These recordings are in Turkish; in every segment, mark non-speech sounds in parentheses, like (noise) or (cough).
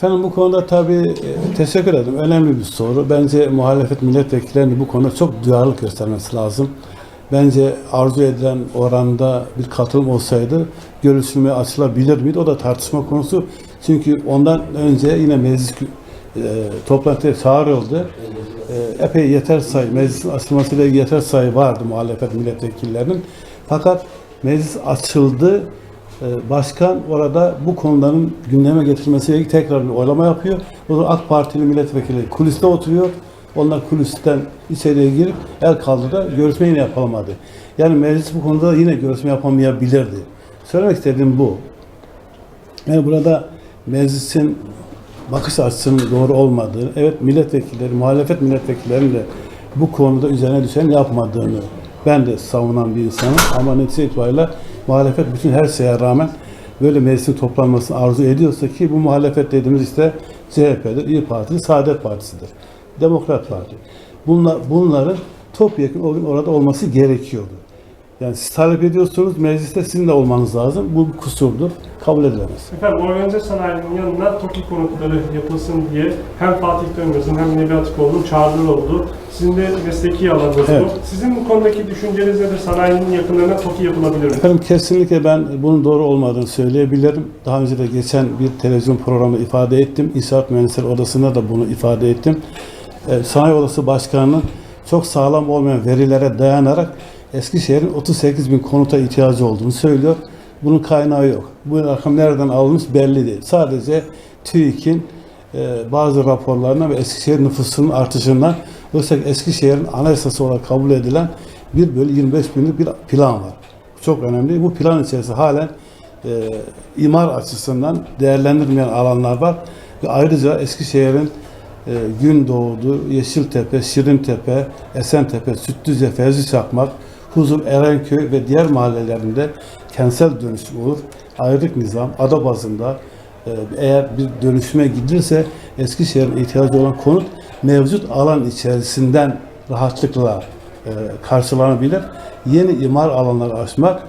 Efendim bu konuda tabii e, teşekkür ederim. Önemli bir soru. Bence muhalefet milletvekillerinin bu konuda çok duyarlılık göstermesi lazım. Bence arzu edilen oranda bir katılım olsaydı görüşülmeye açılabilir miydi? O da tartışma konusu. Çünkü ondan önce yine meclis e, toplantıya çağrıldı. E, epey yeter sayı, meclisin açılmasıyla yeter sayı vardı muhalefet milletvekillerinin. Fakat meclis açıldı. Ee, Başkan orada bu konuların gündeme getirilmesiyle ilgili tekrar bir oylama yapıyor. O zaman AK Partili milletvekili kuliste oturuyor. Onlar kulisten içeriye girip el kaldırdı. Görüşme yine yapılamadı. Yani meclis bu konuda yine görüşme yapamayabilirdi. Söylemek istediğim bu. Yani burada meclisin bakış açısının doğru olmadığı, evet milletvekilleri, muhalefet milletvekillerinin de bu konuda üzerine düşen yapmadığını ben de savunan bir insanım. Ama netice itibariyle muhalefet bütün her şeye rağmen böyle meclisin toplanmasını arzu ediyorsa ki bu muhalefet dediğimiz işte CHP'dir, İYİ Parti'dir, Saadet Partisi'dir. Demokrat Parti. Bunlar, bunların topyekun o gün orada olması gerekiyordu. Yani siz talep ediyorsunuz, mecliste sizin de olmanız lazım. Bu bir kusurdur, kabul edilemez. Efendim organize sanayinin yanına TOKİ konutları yapılsın diye hem Fatih Dönmez'in hem Nebi Atıkoğlu'nun çağrıları oldu. Sizin de mesleki alanınız Evet. bu. Sizin bu konudaki düşünceniz nedir? Sanayinin yakınlarına TOKİ yapılabilir mi? Efendim kesinlikle ben bunun doğru olmadığını söyleyebilirim. Daha önce de geçen bir televizyon programında ifade ettim. İnşaat Mühendisleri Odası'nda da bunu ifade ettim. Ee, Sanayi Odası Başkanı'nın çok sağlam olmayan verilere dayanarak Eskişehir'in 38 bin konuta ihtiyacı olduğunu söylüyor. Bunun kaynağı yok. Bu rakam nereden alınmış belli değil. Sadece TÜİK'in e, bazı raporlarına ve Eskişehir nüfusunun artışından oysa ki Eskişehir'in anayasası olarak kabul edilen 1 bölü 25 binlik bir plan var. Çok önemli. Bu plan içerisinde halen e, imar açısından değerlendirilmeyen alanlar var. Ve ayrıca Eskişehir'in e, Gündoğdu, Yeşiltepe, Şirintepe, Esentepe, Sütlüce, Fevzi Çakmak, Huzur, Erenköy ve diğer mahallelerinde kentsel dönüşüm olur. Ayrık nizam, ada bazında e, eğer bir dönüşüme gidilirse Eskişehir'in ihtiyacı olan konut mevcut alan içerisinden rahatlıkla e, karşılanabilir. Yeni imar alanları açmak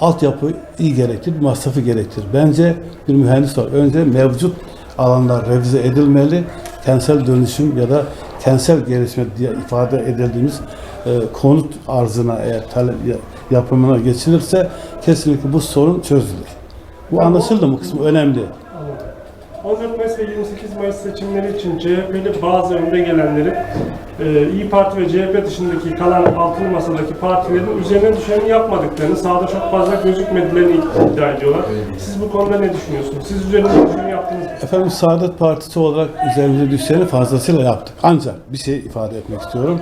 altyapı iyi gerektirir, masrafı gerektirir. Bence bir mühendis var. Önce mevcut alanlar revize edilmeli. Kentsel dönüşüm ya da kentsel gelişme diye ifade edildiğimiz e, konut arzına eğer talep ya- yapımına geçilirse kesinlikle bu sorun çözülür. Bu anlaşıldı mı kısmı önemli. 14 Mayıs ve 28 Mayıs seçimleri için CHP'li bazı önde gelenleri e, İyi Parti ve CHP dışındaki kalan altılı masadaki partilerin üzerine düşeni yapmadıklarını, sahada çok fazla gözükmedilerini iddia ediyorlar. Siz bu konuda ne düşünüyorsunuz? Siz üzerine düşeni yaptınız mı? Efendim Saadet Partisi olarak üzerimize düşeni fazlasıyla yaptık. Ancak bir şey ifade etmek istiyorum.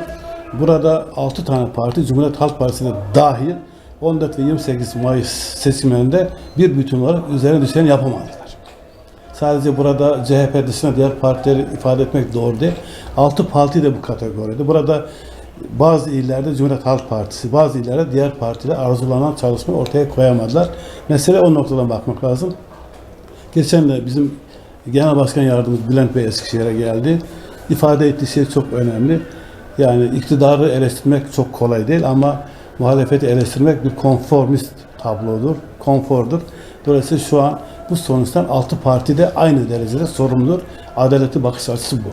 Burada 6 tane parti, Cumhuriyet Halk Partisi de dahil 14 ve 28 Mayıs seçimlerinde bir bütün olarak üzerine düşeni yapamadılar. Sadece burada CHP dışında diğer partileri ifade etmek doğru değil. 6 parti de bu kategoride. Burada bazı illerde Cumhuriyet Halk Partisi, bazı illerde diğer partiler arzulanan çalışmayı ortaya koyamadılar. Mesele o noktadan bakmak lazım. Geçen de bizim Genel Başkan Yardımcımız Bülent Bey Eskişehir'e geldi. İfade ettiği şey çok önemli. Yani iktidarı eleştirmek çok kolay değil ama muhalefeti eleştirmek bir konformist tablodur, konfordur. Dolayısıyla şu an bu sonuçtan altı parti de aynı derecede sorumludur. Adaletli bakış açısı bu.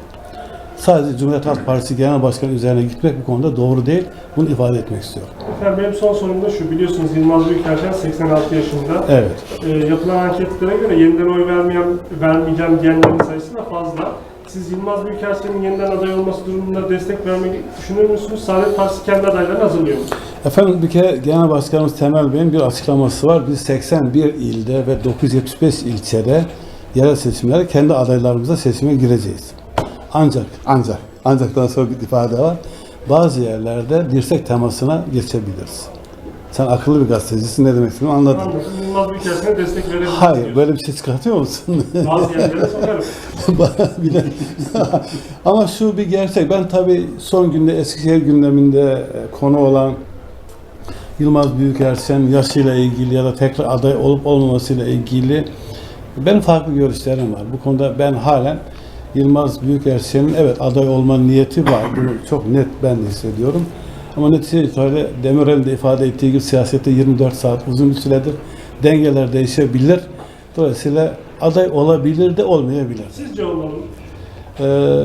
Sadece Cumhuriyet Halk Partisi Genel Başkanı üzerine gitmek bu konuda doğru değil. Bunu ifade etmek istiyorum. Efendim benim son sorum da şu. Biliyorsunuz Yılmaz Büyükelçen 86 yaşında. Evet. E, yapılan anketlere göre yeniden oy vermeyen, vermeyeceğim diyenlerin sayısı da fazla. Siz Yılmaz Büyükelçen'in yeniden aday olması durumunda destek vermeyi düşünür müsünüz? Saadet Partisi kendi adaylarını hazırlıyor mu? Efendim bir kere Genel Başkanımız Temel Bey'in bir açıklaması var. Biz 81 ilde ve 975 ilçede yerel seçimlere kendi adaylarımıza seçime gireceğiz. Ancak, ancak, ancaktan sonra bir ifade var. Bazı yerlerde dirsek temasına geçebiliriz. Sen akıllı bir gazetecisin ne demek istediğimi anladın. Anladım. Yılmaz Büyükelçen'e destek verebiliriz Hayır, böyle bir şey çıkartıyor musun? (laughs) Bazı yerlere sokarım. (laughs) Bile. (laughs) Ama şu bir gerçek. Ben tabii son günde Eskişehir gündeminde e, konu olan Yılmaz Büyükerşen yaşıyla ilgili ya da tekrar aday olup olmamasıyla ilgili benim farklı görüşlerim var. Bu konuda ben halen Yılmaz Büyükerşen'in evet aday olma niyeti var. Bunu çok net ben hissediyorum. Ama netice itibariyle Demirel'in de ifade ettiği gibi siyasette 24 saat uzun bir süredir. Dengeler değişebilir. Dolayısıyla aday olabilir de olmayabilir. Sizce olmalı? Ee,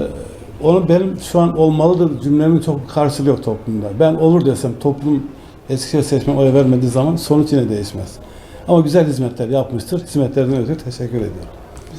onu benim şu an olmalıdır cümlemin çok karşılığı yok toplumda. Ben olur desem toplum Eskişehir seçmen oy vermediği zaman sonuç yine değişmez. Ama güzel hizmetler yapmıştır. Hizmetlerinden ötürü teşekkür ediyorum.